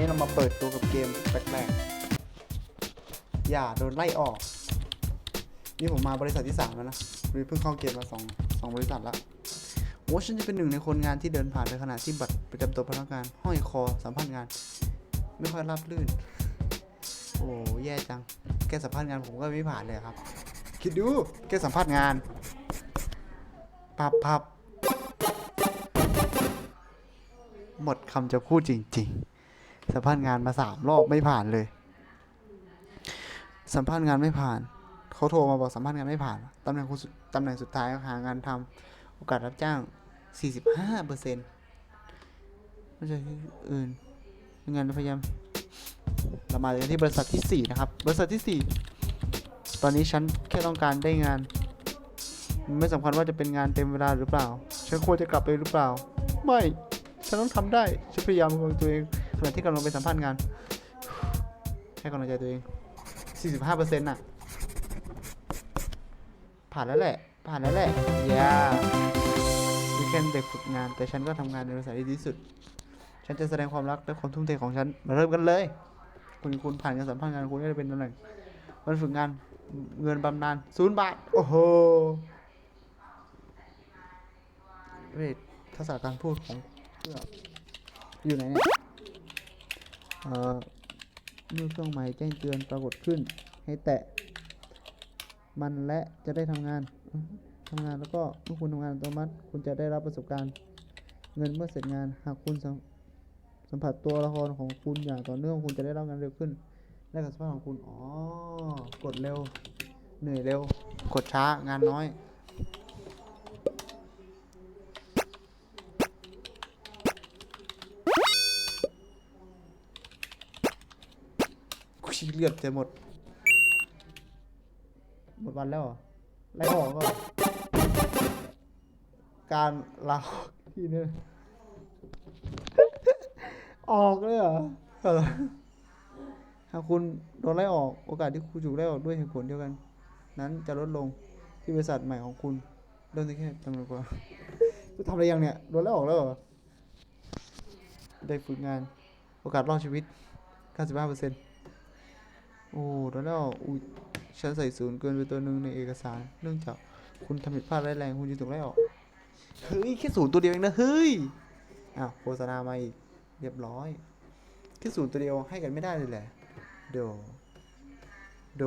นี้เรามาเปิดตัวกับเกมแปลกๆ อย่าโดนไล่ออก นี่ผมมาบริษัทที่สามแล้วนะเพิ่งเข้าเกมมาสองสองบริษัทละโอ้ฉันจะเป็นหนึ่งในคนงานที่เดินผ่านไปขณะที่บัตรประจำตัวพนักงาน ห้อยคอสัมภาษณ์งาน ไม่ค่อยรับลื่น โอ้แย่จัง แกสัมภาษณ์งานผมก็ไม่ผ่านเลยครับ คิดดู แกสัมภาษณ์งาน ปับปับหมดคำจะพูดจริง ๆ สัมภาษณ์งานมาสามรอบไม่ผ่านเลย สัมภาษณ์งานไม่ผ่าน เขาโทรมาบอกสัมภาษณ์งานไม่ผ่านตำแหน่งคุณตำแหน่งสุดท้ายหางานทำโอกาสรับจ้าง 45เปอร์เซ็นต์ไม่ใช่ที่อื่นงานพยายามเรามากันที่บริษัทที่ 4 นะครับ บริษัทที่ 4 ตอนนี้ฉันแค่ต้องการได้งาน ไม่สำคัญว่าจะเป็นงานเต็มเวลาหรือเปล่า ฉันควรจะกลับไปหรือเปล่า ไม่ ฉันต้องทำได้ ฉันพยายามของตัวเอง ขณะที่กำลังไปสัมภาษณ์งาน ให้กำลังใจตัวเอง 45%น่ะ ผ่านแล้วแหละ ผ่านแล้วแหละย่าดิแค่เด็กฝึกงาน แต่ฉันก็ทำงานในบริษัทที่ดีที่สุด ฉันจะแสดงความรักและความทุ่มเทของฉัน มาเริ่มกันเลย คุณคุณผ่านการสัมภาษณ์งานคุณได้เป็นตำแหน่งวันฝึกงานเงินบำนาญศูนย์บาท โอ้โหเวททักษะการพูดของเพื่ออยู่ไหนเนี่ย เมื่อเครื่องหมายแจ้งเตือนปรากฏขึ้น ให้แตะ มันและจะได้ทำงานทำงานแล้วก็เมื่อคุณทำงานอัตโนมัติ คุณจะได้รับประสบการณ์ เงินเมื่อเสร็จงานหากคุณสัมสัมผัสตัวละครของคุณอย่างต่อเนื่องคุณจะได้รับงานเร็วขึ้นและกับสภาพของคุณ อ๋อ กดเร็ว เหนื่อยเร็ว กดช้างานน้อย ขี้เลือดจะหมด หมดวันแล้วเหรอไล่ออกก็การลาออกที่นี่ออกเลยเหรอเออหากคุณโดนไล่ออกโอกาสที่คุณถูกไล่ออกด้วยเหตุผลเดียวกัน นั้นจะลดลงที่บริษัทใหม่ของคุณเริ่มที่แค่จำนวนกว่าคุณทำอะไรยังเนี่ยโดนไล่ออกแล้วเหรอได้ฝึกงานโอกาสรอดชีวิต 95%โอ้แล้วแล้วอุ้ยฉันใส่ศูนย์เกินไปตัวหนึ่งในเอกสาร เนื่องจากคุณทำผิดพลาดร้ายแรงคุณจึงถูกไล่ออก เฮ้ย แค่ศูนย์ตัวเดียวเองนะเฮ้ย อ้าวโฆษณามาอีก เรียบร้อย แค่ศูนย์ตัวเดียวให้กันไม่ได้เลยแหละ โด โด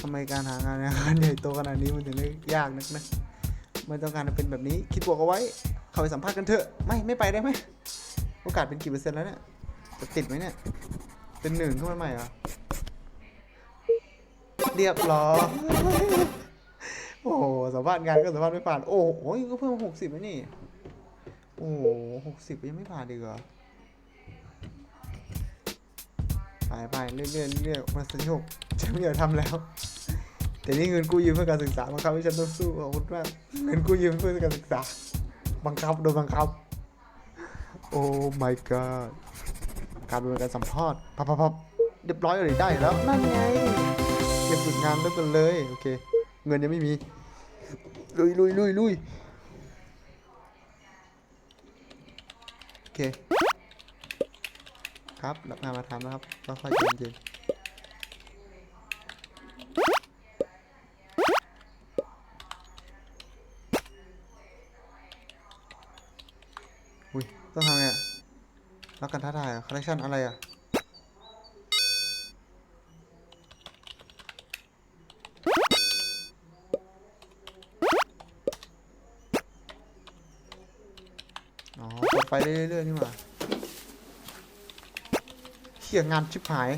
ทำไมการหางานในงานใหญ่โตขนาดนี้มันถึงได้ยากนักนะ ไม่ต้องการเป็นแบบนี้ คิดบวกเอาไว้ เข้าไปสัมภาษณ์กันเถอะ ไม่ ไม่ไปได้ไหม โอกาสเป็นกี่เปอร์เซ็นต์แล้วเนี่ย จะติดไหมเนี่ย เป็นหนึ่งขึ้นมาใหม่เหรอ เรียบร้อยโอ้โหสัมภาษณ์งานก็สัมภาษณ์ไม่ผ่าน โอ้โหก็เพิ่มหกสิบแล้วนี่ โอ้โหหกสิบยังไม่ผ่านดีกเหรอไปไปเรื่อยๆเรื่อยๆมาสที่หกฉันไม่อยากทำแล้ว แต่นี่เงินกู้ยืมเพื่อการศึกษาบังคับให้ฉันต้องสู้ขอบคุณมากเงินกู้ยืมเพื่อการศึกษา บังคับโดนบังคับ โอ้ my god การดำเนินการสัมภาษณ์พับพับพับเรียบร้อยเลยได้แล้ว นั่นไงเก็บฝึกงานเริ่มกันเลย โอเค เงินยังไม่มี ลุยลุยลุยลุยโอเค ครับรับงานมาทำนะครับค่อยๆเย็นๆ ต้องทำไงอะรับการท้าทายคอลเลคชันอะไรอะอ๋อกดไปเรื่อยๆนี่หว่าเขี่ยงานชิบหาย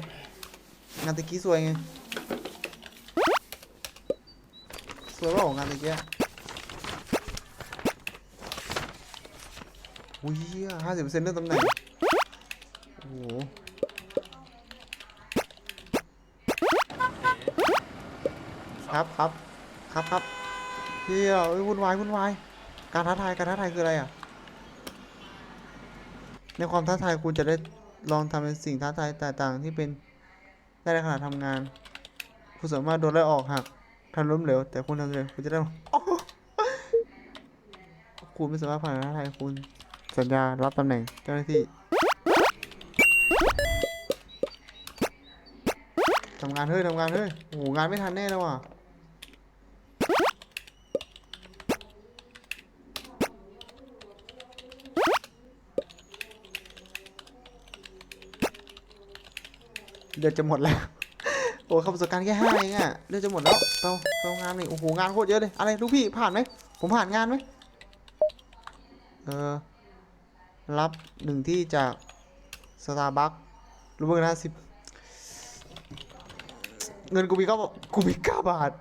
งานตะกี้สวยไง สวยเปล่างานตะกี้ อุ้ยห้าสิบเปอร์เซ็นต์เรื่องตำแหน่ง โอ้โหครับครับครับครับเฮียเอ้ยวุ่นวายวุ่นวาย การท้าทายการท้าทายคืออะไรอะ ในความท้าทายคุณจะได้ลองทำเป็นสิ่งท้าทายต่างๆ ที่เป็นได้ในขณะทำงาน คุณสามารถโดนไล่ออกหากทำล้มเหลวแต่คุณทำเร็จคุณจะได้โอ้โหคุณไม่สามารถผ่านท้าทายคุณ สัญญารับตำแหน่งเจ้าหน้าที่ทำงานเฮ้ยทำงานเฮ้ยโอ้โหงานไม่ทันแน่แล้วว่ะเดือนจะหมดแล้ว โอ้คำประสบการณ์แค่ห้าเองอะเดือนจะหมดแล้วเราเรางานนี่โอ้โหงานโคตรเยอะเลย อะไรลูกพี่ผ่านไหมผมผ่านงานไหมเออ รับหนึ่งที่จากสตาร์บัครู้บอร์นะสิบเงินกูมีก้ากูมีเก้าบาท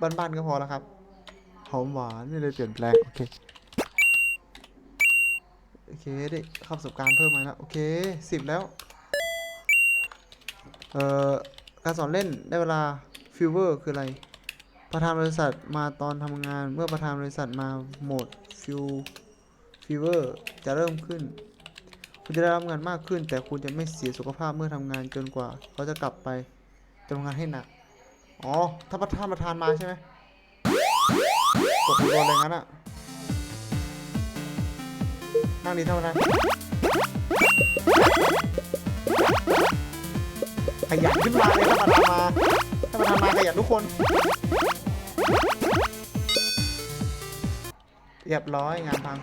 บ้านๆก็พอแล้วครับหอมหวานไม่เลยเปลี่ยนแปลงโอเคโอเคได้ข้าประสบการณ์เพิ่มมาแล้วโอเคสิบแล้วเอ่อการสอนเล่นได้เวลาฟิวเวอร์คืออะไร ประธานบริษัทมาตอนทำงานเมื่อประธานบริษัทมาโหมดฟิว ฟีเวอร์จะเริ่มขึ้น คุณจะได้รับงานมากขึ้น แต่คุณจะไม่เสียสุขภาพเมื่อทำงานจนกว่า เขาจะกลับไปจะทำงานให้หนัก อ๋อ ถ้าประธานประธานมาใช่ไหมกดโดนอะไรงั้นอะนั่งดีเท่านั้นขยันขึ้นมาเลยถ้าประธานมาถ้าประธานมาขยันทุกคน เรียบร้อยงานพัง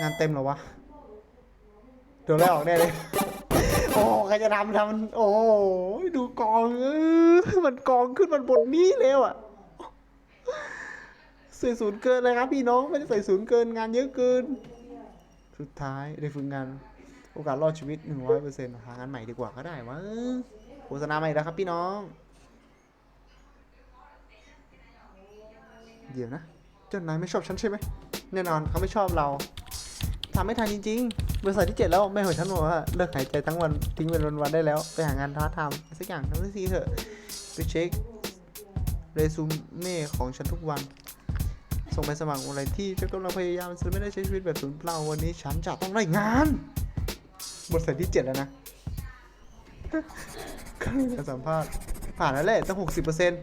งานเต็มหรอวะโดนไล่ออกแน่เลย โอ้ใครจะทำทำโอ้ยดูกองเออมันกองขึ้นมันบนนี้แล้วอะใส่ศูนย์เกินเลยครับพี่น้องไม่ได้ใส่ศูนย์เกินงานเยอะเกิน สุดท้ายได้ฝึกงาน โอกาสรอดชีวิตหนึ่งร้อยเปอร์เซ็นต์หางานใหม่ดีกว่าก็ได้วะโฆษณาใหม่แล้วครับพี่น้อง เดี๋ยวนะ เจ้านายไม่ชอบฉันใช่ไหมแน่นอนเขาไม่ชอบเราทำไม่ทันจริงๆบริษัทที่เจ็ดแล้วแม่ของฉันบอกว่าเลิกหายใจทั้งวันทิ้งเป็นวันๆได้แล้ว ไปหางานท้าทำสักอย่างทำสักทีเถอะไปเช็คเรซูเม่ของฉันทุกวัน ส่งไปสมัครอะไรที่ฉันกำลังพยายามฉันไม่ได้ใช้ชีวิตแบบศูนย์เปล่าวันนี้ฉันจะต้องได้งานบริษัทที่เจ็ดแล้วนะการสัมภาษณ์ผ่านแล้วแหละตั้งหกสิบเปอร์เซ็นต์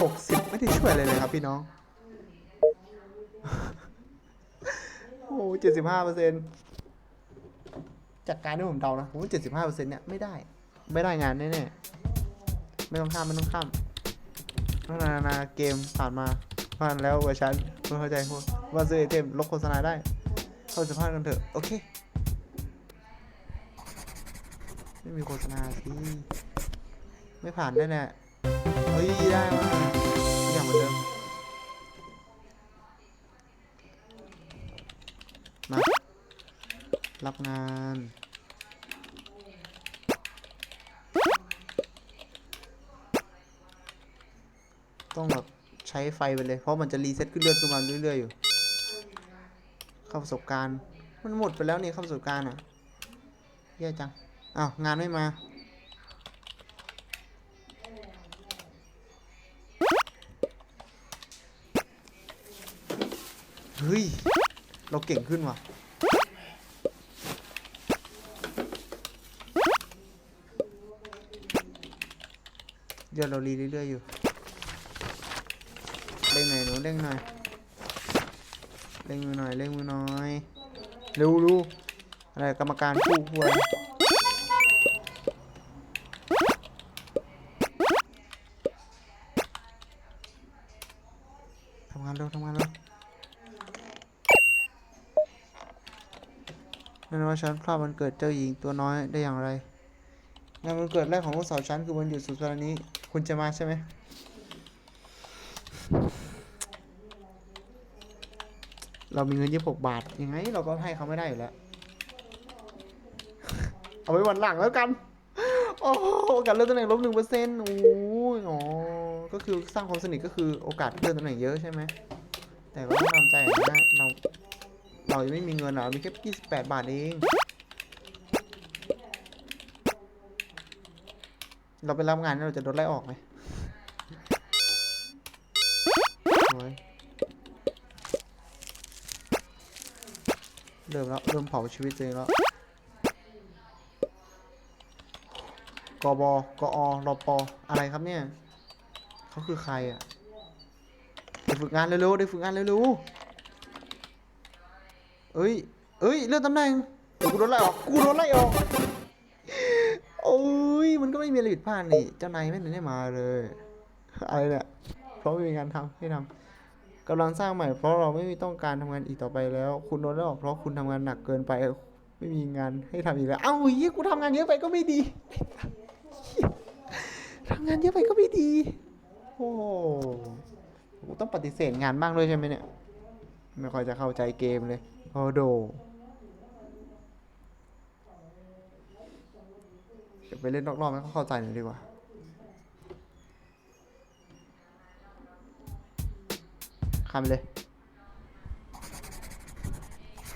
หกสิบไม่ได้ช่วยอะไรเลยครับพี่น้อง โอ้เจ็ดสิบห้าเปอร์เซ็นต์จากการที่ผมเดานะผมว่าเจ็ดสิบห้าเปอร์เซ็นต์เนี่ยไม่ได้ ไม่ได้งานแน่ๆ ไม่ต้องข้าม ไม่ต้องข้ามพัฒนาเกมผ่านมาผ่านแล้วเวอร์ชันเพื่อเข้าใจพวกว่าซื้อไอเทมลบโฆษณาได้ เข้าสภาษณ์กันเถอะ โอเค ไม่มีโฆษณาสิไม่ผ่านแน่ เฮ้ยได้มาทุกอย่างเหมือนเดิม มา รับงานต้องแบบใช้ไฟไปเลย เพราะมันจะรีเซ็ตขึ้นเรื่อยขึ้นมาเรื่อยๆอยู่เข้าประสบการณ์ มันหมดไปแล้วนี่เข้าประสบการณ์อะแย่จัง อ้าว งานไม่มา เฮ้ย เราเก่งขึ้นว่ะ เดี๋ยวเรารีเรื่อยๆอยู่เร่งหน่อยหนูเร่งหน่อยเร่งมือหน่อยเร่งมือหน่อยเร็วรูอะไรกรรมการผู้ผู้อะไรทำงานเร็วทำงานเร็ว นั่นว่า ฉันพลาดวันเกิดเจ้าหญิงตัวน้อยได้อย่างไรงานวันเกิดแรกของลูกสาวฉันคือวันหยุดสุดสัปดาห์นี้ คุณจะมาใช่ไหมเรามีเงินยี่สิบบาท ยังไง เราก็ให้เขาไม่ได้อยู่แล้ว เอาไว้วันหลังแล้วกัน โอ้โอกาสเลื่อนตำแหน่งลบหนึ่งเปอร์เซ็นต์โอ้ยอ๋อก็คือสร้างความสนิทก็คือโอกาสเลื่อนตำแหน่งเยอะใช่ไหม แต่ก็ต้องทำใจนะเรา เรายังไม่มีเงินอะมีแค่ยี่สิบแปดบาทเอง เราไปรับงานเราจะโดนไล่ออกไหมเริ่มแล้วเริ่มเผาชีวิตตัวเองแล้วกบกอรปอะไรครับเนี่ยเขาคือใครอะได้ฝึกงานเร็วๆได้ฝึกงานเร็วๆ เอ้ย เอ้ยเลื่อนตำแหน่งเดี๋ยวกูโดนไล่ออก กูโดนไล่ออก โอ้ย มันก็ไม่มีอะไรผิดพลาดนี่ เจ้านายไม่ได้มาเลย อะไรเนี่ย เพราะไม่มีงานทำให้ทำกำลังสร้างใหม่ เพราะเราไม่มีต้องการทำงานอีกต่อไปแล้ว คุณโดนไล่ออกเพราะคุณทำงานหนักเกินไป ไม่มีงานให้ทำอีกแล้ว เอ้าเฮียกูทำงานเยอะไปก็ไม่ดีทำงานเยอะไปก็ไม่ดี โอ้โหกูต้องปฏิเสธงานบ้างด้วยใช่ไหมเนี่ย ไม่ค่อยจะเข้าใจเกมเลย โอโดเดี๋ยวไปเล่นรอบให้เขาเข้าใจหน่อยดีกว่าคำเลย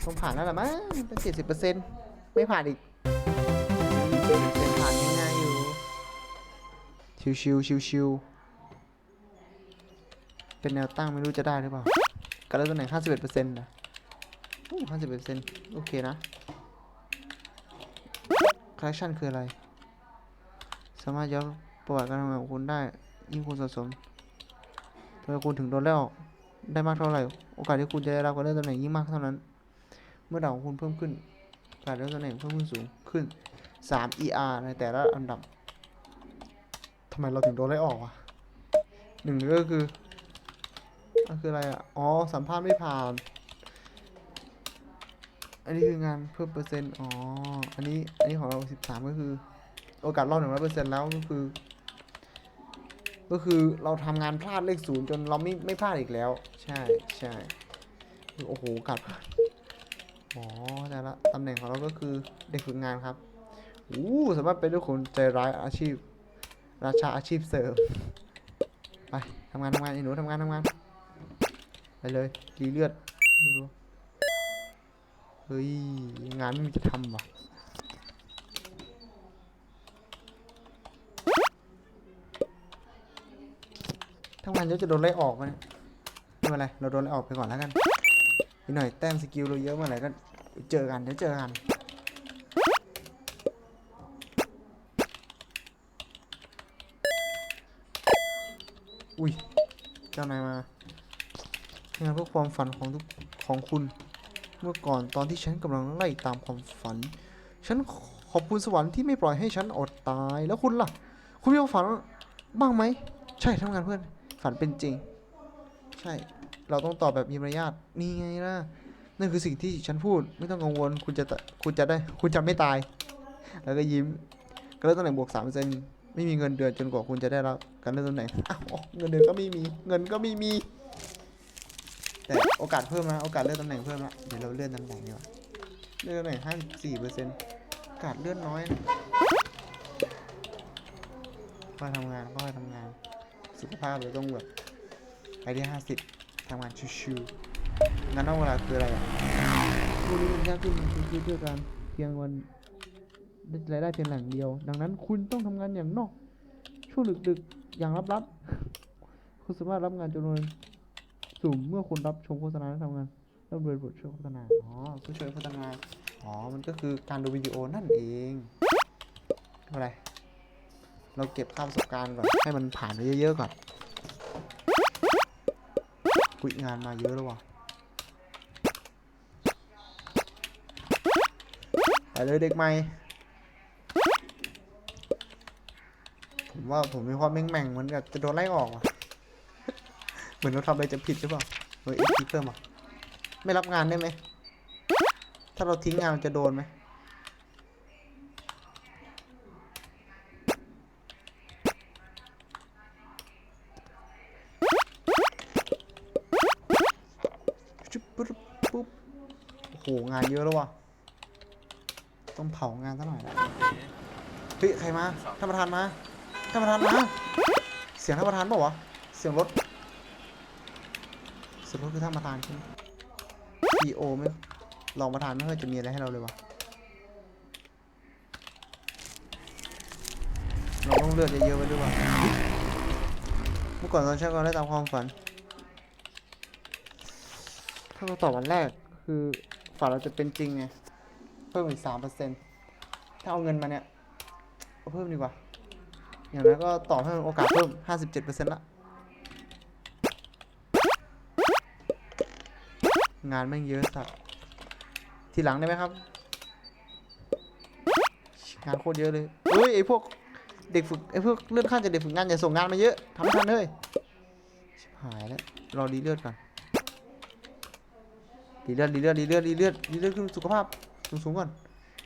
ต้องผ่านแล้วล่ะมั้งตั้งเจ็ดสิบเปอร์เซ็นต์ไม่ผ่านอีกเป็นผ่านง่ายๆอยู่ ชิวชิวชิวชิวๆเป็นแนวตั้งไม่รู้จะได้หรือเปล่าการเล่นตำแหน่งห้าสิบเอ็ดเปอร์เซ็นต์นะ ห้าสิบเปอร์เซ็นต์โอเคนะ collection คืออะไร สามารถย้อนประวัติการทำงานของคุณได้ ยิ่งคุณสะสมทำไมคุณถึงโดนแล้วได้มากเท่าไหร่ โอกาสที่คุณจะได้รับการเลื่อนตำแหน่งยิ่งมากเท่านั้น เมื่อดาวของคุณเพิ่มขึ้น โอกาสเลื่อนตำแหน่งเพิ่มขึ้นสูงขึ้น 3 ER ในแต่ละอันดับทำไมเราถึงโดนไล่ออกวะหนึ่งก็คือ คืออะไรอะ อ๋อ สัมภาษณ์ไม่ผ่าน อันนี้คืองานเพิ่มเปอร์เซ็นต์อ๋ออันนี้อันนี้ของเราสิบสามก็คือ โอกาสรอดหนึ่งร้อยเปอร์เซ็นต์แล้วก็คือ ก็คือเราทำงานพลาดเลขศูนย์จนเราไม่ไม่พลาดอีกแล้ว ใช่ใช่โอ้โหโอกาสพลาดอ๋อแต่ละตำแหน่งของเราก็คือเด็กฝึกงานครับอู้สามารถเป็นด้วยคนใจร้ายอาชีพ ราชาอาชีพเสริมไปทำงานทำงานไอ้หนูทำงานทำงานไปเลยดีเลือดดูๆเฮ้ย งานไม่มีจะทำวะทำงานเยอะจะโดนไล่ออกไหมเนี่ยไม่เป็นไร เราโดนไล่ออกไปก่อนแล้วกันอีกหน่อยแต้มสกิลเราเยอะเมื่อไหร่ก็เจอกันเดี๋ยวเจอกันอุ้ย เจ้านายมา งานเพื่อความฝันของทุกของคุณ เมื่อก่อนตอนที่ฉันกำลังไล่ตามความฝัน ฉันขอบคุณสวรรค์ที่ไม่ปล่อยให้ฉันอดตาย แล้วคุณล่ะ คุณมีความฝันบ้างไหม ใช่ทำงานเพื่อน ฝันเป็นจริง ใช่ เราต้องตอบแบบมีมารยาท นี่ไงล่ะ นั่นคือสิ่งที่ฉันพูด ไม่ต้องกังวล คุณจะ คุณจะได้ คุณจะไม่ตาย แล้วก็ยิ้ม ก็เลื่อนตำแหน่งบวกสามเปอร์เซ็นต์ไม่มีเงินเดือนจนกว่าคุณจะได้รับการเลื่อนตำแหน่งอ้าวเงินเดือนก็ไม่มี เงินก็ไม่มี แต่โอกาสเพิ่มนะโอกาสเลื่อนตำแหน่งเพิ่มละเดี๋ยวเราเลื่อนตำแหน่งดีกว่าเลื่อนตำแหน่งห้าสี่เปอร์เซ็นต์โอกาสเลื่อนน้อยนะก็ทำงานก็ทำงาน สุขภาพเราต้องแบบไปที่ห้าสิบทำงานชิวๆงานนอกเวลาคืออะไรอะพวกนี้มันยากขึ้นคือคือเพื่อการเพียงวันรายได้เพียงแหล่งเดียว ดังนั้นคุณต้องทำงานอย่างนอก ช่วงดึกๆอย่างลับๆคุณสามารถรับงานจำนวน สูงเมื่อคุณรับชมโฆษณาและทำงานร่ำรวยบทช่วยโฆษณา อ๋อผู้ช่วยโฆษณา อ๋อ มันก็คือการดูวิดีโอนั่นเองไม่เป็นไร เราเก็บค่าประสบการณ์ก่อน ให้มันผ่านไปเยอะๆก่อนกุยงานมาเยอะแล้วว่ะไปเลยเด็กใหม่ ผมว่าผมมีความแม่งๆเหมือนกับจะโดนไล่ออกว่ะ เหมือนเราทำอะไรจะผิดหรือเปล่าเฮ้ยอีกทีเพิ่มอะไม่รับงานได้ไหม ถ้าเราทิ้งงานจะโดนไหมจุ๊บปุ๊บปุ๊บโอ้โห งานเยอะแล้ววะต้องเผางานซะหน่อยละเฮ้ย ใครมา ท่านประธานมา ท่านประธานมา เสียงท่านประธานเปล่าวะ เสียงรถ สียงรถคือท่านประธานใช่ไหม CEO ไม่รองประธานไม่ค่อยจะมีอะไรให้เราเลยวะเราต้องเลือดเยอะๆไว้ด้วยวะเมื่อก่อนตอนเช้าก็ได้ตามความฝัน ถ้าเราตอบวันแรกคือฝันเราจะเป็นจริงไง เพิ่มอีกสามเปอร์เซ็นต์ถ้าเอาเงินมาเนี่ยเอาเพิ่มดีกว่า อย่างนั้นก็ตอเพิ่มโอกาสเพิ่มห้าสิบเจ็ดเปอร์เซ็นต์ละ งานแม่งเยอะสัตว์ทีหลังได้ไหมครับ งานโคตรเยอะเลยเฮ้ยไอพวกเด็กฝึกไอพวกเลื่อนขั้นจากเด็กฝึกงานอย่าส่งงานมาเยอะทำไม่ทันเลยชิบหายแล้วรอรีเลือดก่อนรีเลือดรีเลือดรีเลือดรีเลือดรีเลือดขึ้นสุขภาพสูงๆก่อน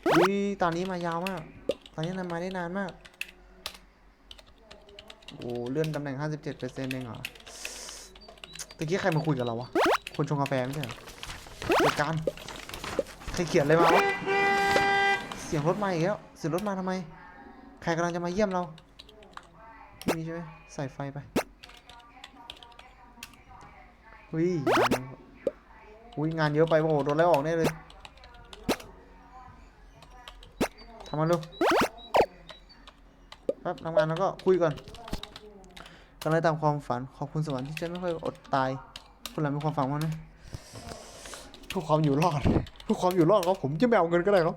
อุ้ยตอนนี้มายาวมาก ตอนนี้นำมาได้นานมากโอ้เลื่อนตำแหน่ง 57%เองเหรอตะกี้ใครมาคุยกับเราวะ คนชงกาแฟไม่ใช่เหรอ เกิดการใครเขียนอะไรมาวะเสียงรถมาอีกแล้วเสียงรถมาทำไม ใครกำลังจะมาเยี่ยมเราไม่มีใช่ไหมใส่ไฟไปอุ้ยงานอุ้ยงานเยอะไปโอ้โหโดนไล่ออกแน่เลยทำมาลูกครับทำงานแล้วก็คุยก่อนกำลังตามความฝันขอบคุณสวรรค์ที่ฉันไม่ค่อยอดตายคุณหลานมีความฝันมั้ยนะ พื่อความอยู่รอดเพื่อความอยู่รอดครับผมจะไม่เอาเงินก็ได้ครับ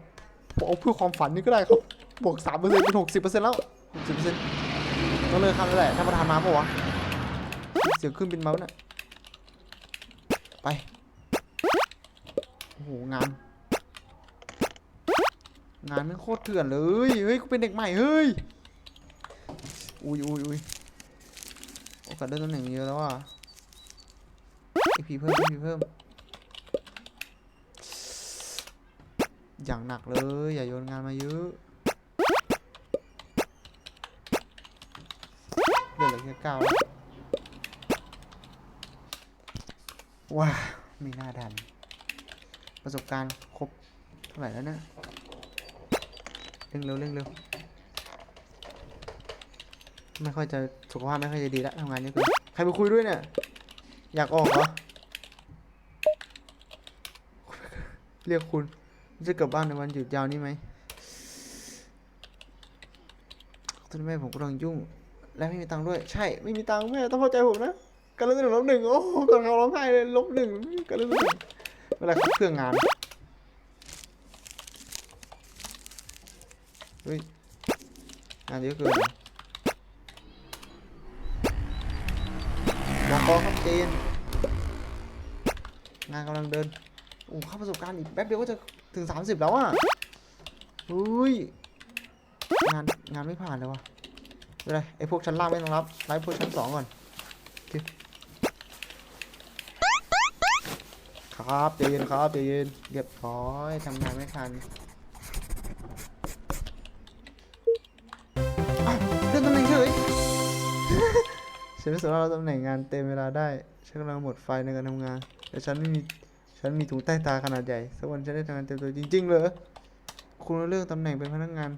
เอาเพื่อความฝันนี่ก็ได้ครับบวกสามเปอร์เซ็นต์เป็นหกสิบเปอร์เซ็นต์แล้วหกสิบเปอร์เซ็นต์ต้องเลิกคำแล้วแหละถ้าประธานมาปะวะเสียงขึ้นบินมาเนี่ยไปโอ้โหงาน งานม่งโคตรเถื่อนเลยเฮ้ยกูเป็นเด็กใหม่เฮ้ยอุ้ยอุ้ยอุ้ยโอกาสได้ตำแหน่งเยอะแล้วอะอีพีเพิ่มอีพีเพิ่ม อย่างหนักเลย อย่าโยนงานมาเยอะเหลือแค่เก้าแล้วว้าไม่น่าดัน ประสบการณ์ครบเท่าไหร่แล้วเนี่ยเร่งเร็วเร่งเร็วไม่ค่อยจะสุขภาพไม่ค่อยจะดีแล้วทำงานเยอะเกินใครไปคุยด้วยเนี่ย อยากออกเหรอ เรียกคุณ จะกลับบ้านในวันหยุดยาวนี้ไหมตอนแม่ผมกำลังยุ่ง และไม่มีตังค์ด้วย ใช่ ไม่มีตังค์แม่ต้องเข้าใจผมนะการเล่นหนึ่งลบหนึ่งโอ้โหก่อนเขาร้องไห้เลยลบหนึ่งการเล่นหนึ่งเวลาเขาเครื่องงานเฮ้ยงานเยอะเกินบอกกอครับเจนงานกำลังเดินโอ้เข้าประสบการณ์อีกแป๊บเดียวก็จะ ถึงสามสิบแล้วอะเฮ้ย งาน งานไม่ผ่านเลยวะเป็นไรไอพวกชั้นล่างไม่ต้องรับ ไล่พวกชั้นสองก่อน ครับใจเย็นครับใจเย็นเรียบร้อยทำงานไม่ทันเลื่อนตำแหน่งเฉยฉันไม่สามารถรับตำแหน่งงานเต็มเวลาได้ ฉันกำลังหมดไฟในการทำงาน แต่ฉันไม่มี ฉันมีถุงใต้ตาขนาดใหญ่สักวันฉันได้ทำงานเต็มตัวจริง ๆ เหรอ คุณเลือกตำแหน่งเป็นพนักงาน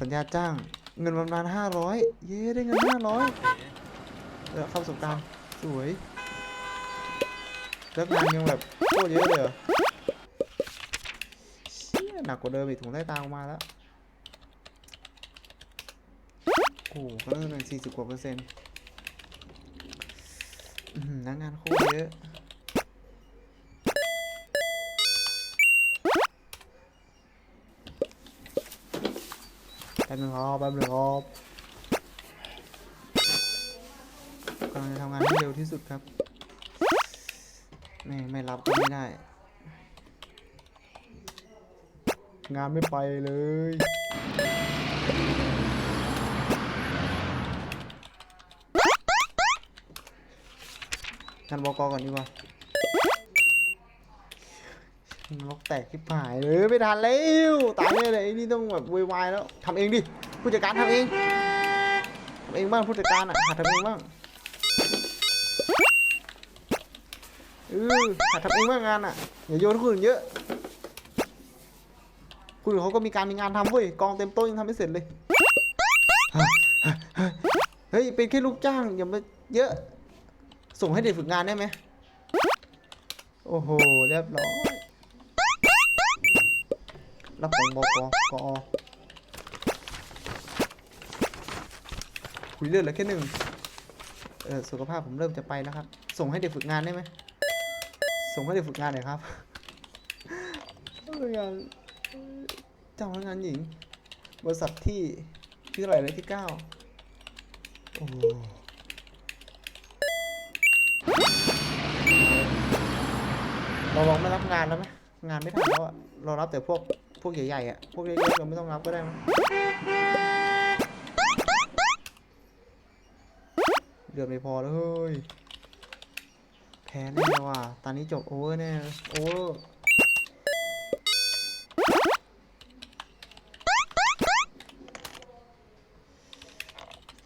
สัญญาจ้าง เงินบำนาญห้าร้อยเย้ได้เงินห้าร้อยแล้วเข้าประสบการณ์สวย แล้วงานยังแบบโคตรเยอะเลยเหรอเชี่ยหนักกว่าเดิมอีกถุงใต้ตาออกมาแล้วโอ้โหก็เริ่มเป็นสี่สิบกว่าเปอร์เซ็นต์นักงานโคตรเยอะ ป๊บนึงครับแป๊บนึงครับกำลังจะทำงานให้เร็วที่สุดครับ ไม่ไม่รับก็ไม่ได้ งานไม่ไปเลยงานบอกก่อนดีกว่า ล็อกแตกที่หายเลยไม่ทันแล้วตายเลยเลยไอ้นี่ต้องแบบววายแล้วทำเองดิผู้จัดการทำเองทำเองบ้างผู้จัดการอะหัดทำเองบ้างเออหัดทำเองบ้างงานอะอย่าโยนคนอื่นเยอะคนอื่นเขาก็มีการมีงานทำเว้ยกองเต็มโต๊ะยังทำไม่เสร็จเลยเฮ้ยเป็นแค่ลูกจ้างอย่ามาเยอะ ส่งให้เด็กฝึกงานได้ไหมโอ้โหเรียบร้อย รับของบกกอคุยเลือดเหลือแค่หนึ่งเออสุขภาพผมเริ่มจะไปแล้วครับ ส่งให้เด็กฝึกงานได้ไหมส่งให้เด็กฝึกงานหน่อยครับพนักงานเจ้าพนักงานหญิง บริษัทที่ที่เท่าไหร่เลยที่เก้าโอ้เราลองไม่รับงานแล้วไหมงานไม่ทำแล้วอะเรารับแต่พวก พวกใหญ่ๆอะ พวกเล็กๆเราไม่ต้องรับก็ได้มั้งเดือดไม่พอแล้วเฮ้ย แพ้แน่ว่ะ ตอนนี้จบโอเวอร์แน่ โอเวอร์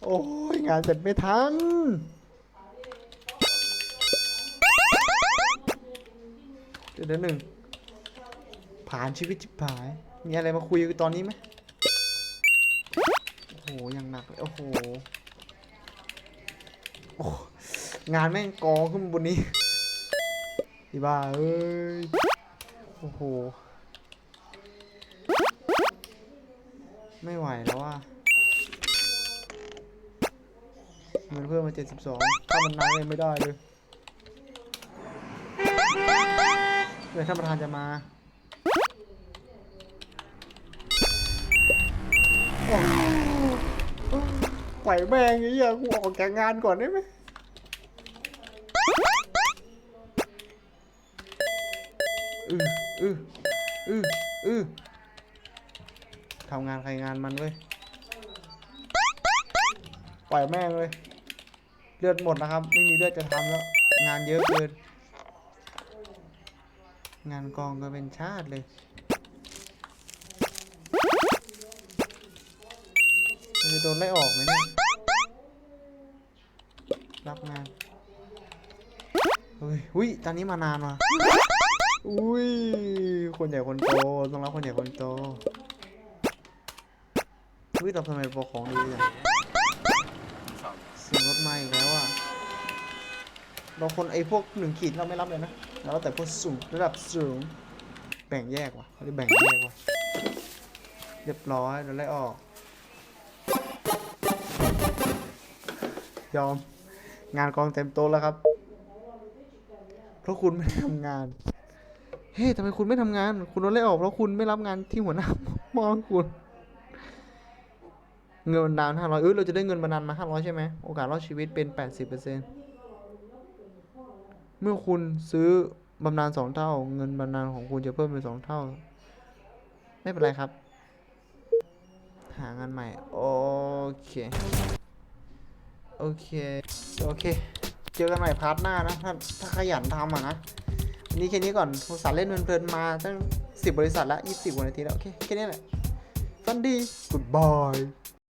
โอ้ย งานเสร็จไม่ทันเดี๋ยวหนึ่ง ผ่านชีวิตจิบหาย มีอะไรมาคุยกันตอนนี้ไหมโอ้โหอยังหนักเลย โอ้โหโอ้งานแม่งกองขึ้นบนนี้อีบ้าเอ้ย โอ้โห ไม่ไหวแล้วว่ะเงินเพิ่มมา 72 ถ้ามันนานเลยไม่ได้เลยเลยวท่านประธานจะมา ปล่อยแม่งไอ้เหี้ยกูออกจากงานก่อนได้ไหมอืออืออืออือทำงานใครงานมันเว้ย ปล่อยแม่งเลย เลือดหมดนะครับ ไม่มีเลือดจะทำแล้ว งานเยอะเกิน งานกองก็เป็นชาติเลยมัน จะโดนไล่ออกไหมเนี่ยรับงานเฮ้ยอุ้ยตอนนี้มานานว่ะอุ้ยคนใหญ่คนโตต้องรับคนใหญ่คนโตอุ้ยเราทำไมปกของดีอย่างสียงรถมาอีกแล้วอะเราคนไอ้พวกหนึ่งขีดเราไม่รับเลยนะแล้วแต่พวกสูงระดับสูงแบ่งแยกว่ะเขาเรียกแบ่งแยกว่ะเรียบร้อยเราไล่ออก ยอม งานกองเต็มโต๊ะแล้วครับ เพราะคุณไม่ทำงาน เฮ้ยทำไมคุณไม่ทำงาน คุณโดนไล่ออกเพราะคุณไม่รับงานที่หัวหน้ามองคุณ เงินบันดาลห้าร้อยเออเราจะได้เงินบันดาลมาห้าร้อยใช่ไหมโอกาสรอดชีวิตเป็นแปดสิบเปอร์เซ็นต์เมื่อคุณซื้อบำนาญสองเท่า เงินบำนาญของคุณจะเพิ่มเป็นสองเท่า ไม่เป็นไรครับ หางานใหม่ โอเค โอเค โอเค เจอกันใหม่พาร์ทหน้านะ ถ้าถ้าขยันทำอะนะวันนี้แค่นี้ก่อนบริษัทเล่นเพลินๆมาตั้งสิบบริษัทละยี่สิบกว่านาทีแล้ว โอเค แค่นี้แหละฟันดี goodbye